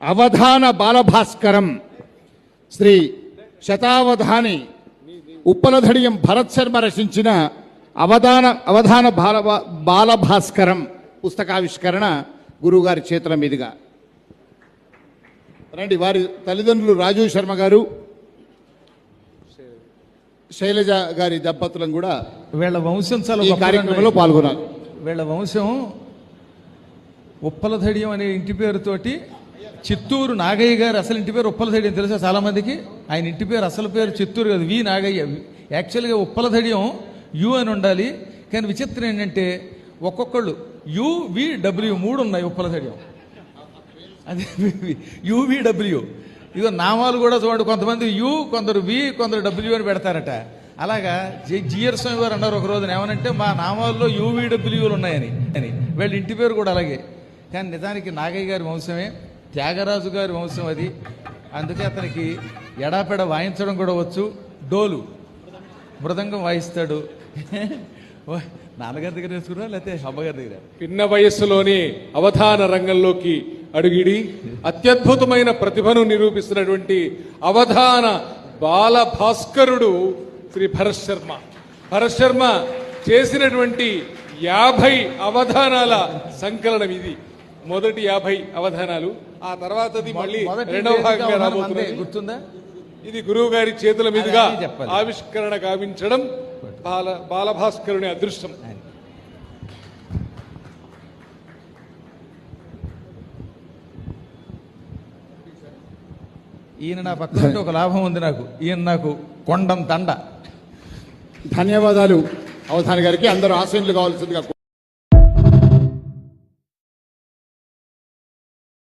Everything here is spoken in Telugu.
అవధాన బాలభాస్కరం శ్రీ శతావధాని ఉప్పలధడియం భరత్ శర్మ రచించిన అవధాన అవధాన బాల బాలభాస్కరం పుస్తకావిష్కరణ గురువుగారి చేతుల మీదుగా రండి వారి తల్లిదండ్రులు రాజు శర్మ గారు శైలజ గారి దంపతులను కూడా వీళ్ళ వంశం చాలా. కార్యక్రమంలో పాల్గొన్నారు వీళ్ళ వంశం ఉప్పలధడియం అనే ఇంటి పేరుతోటి చిత్తూరు నాగయ్య గారు అసలు ఇంటి పేరు ఉప్పలధడియం తెలుసా చాలామందికి? ఆయన ఇంటి పేరు అసలు పేరు చిత్తూరు కాదు వి నాగయ్య. యాక్చువల్గా ఉప్పలధడియం యు అని ఉండాలి. కానీ విచిత్రం ఏంటంటే ఒక్కొక్కళ్ళు యు వి డబ్ల్యూ మూడు ఉన్నాయి ఉప్పలధడియం అది యూవీడబ్ల్యూ ఇదో నామాలు కూడా చూడండి కొంతమంది యు కొందరు వి కొందరు డబ్ల్యూ అని పెడతారట. అలాగా జి- జిఆర్ స్వామి గారు అన్నారు ఒక రోజున ఏమనంటే మా నామాల్లో యూవీడబ్ల్యూలు ఉన్నాయని అని. వీళ్ళ ఇంటి పేరు కూడా అలాగే. కానీ నిజానికి నాగయ్య గారి వంశమే త్యాగరాజు గారి వంశం అది. అందుకే అతనికి ఎడాపెడ వాయించడం కూడా వచ్చు. డోలు. మృదంగం వాయిస్తాడు. నాన్నగారి దగ్గర నేర్చుకున్నా లేకపోతే అమ్మగారి దగ్గర? పిన్న వయస్సులోనే అవధాన రంగంలోకి అడుగిడి అత్యద్భుతమైన ప్రతిభను నిరూపిస్తున్నటువంటి అవధాన బాల భాస్కరుడు శ్రీ భరత్ శర్మ. భరత్ శర్మ చేసినటువంటి యాభై అవధానాల సంకలనం ఇది. మొదటి యాభై అవధానాలు ఆ తర్వాతది మళ్ళీ రెండవ భాగంగా. రాబోతున్నది. గుర్తుందా? ఇది గురువు గారి చేతుల మీదుగా. ఆవిష్కరణ గావించడం బాల బాలభాస్కరుని అదృష్టం. ఈయన నా పక్కన ఒక లాభం ఉంది నాకు. ఈయన నాకు కొండం దండ. ధన్యవాదాలు అవధాని గారికి. అందరూ ఆశీనులు కావాల్సిందిగా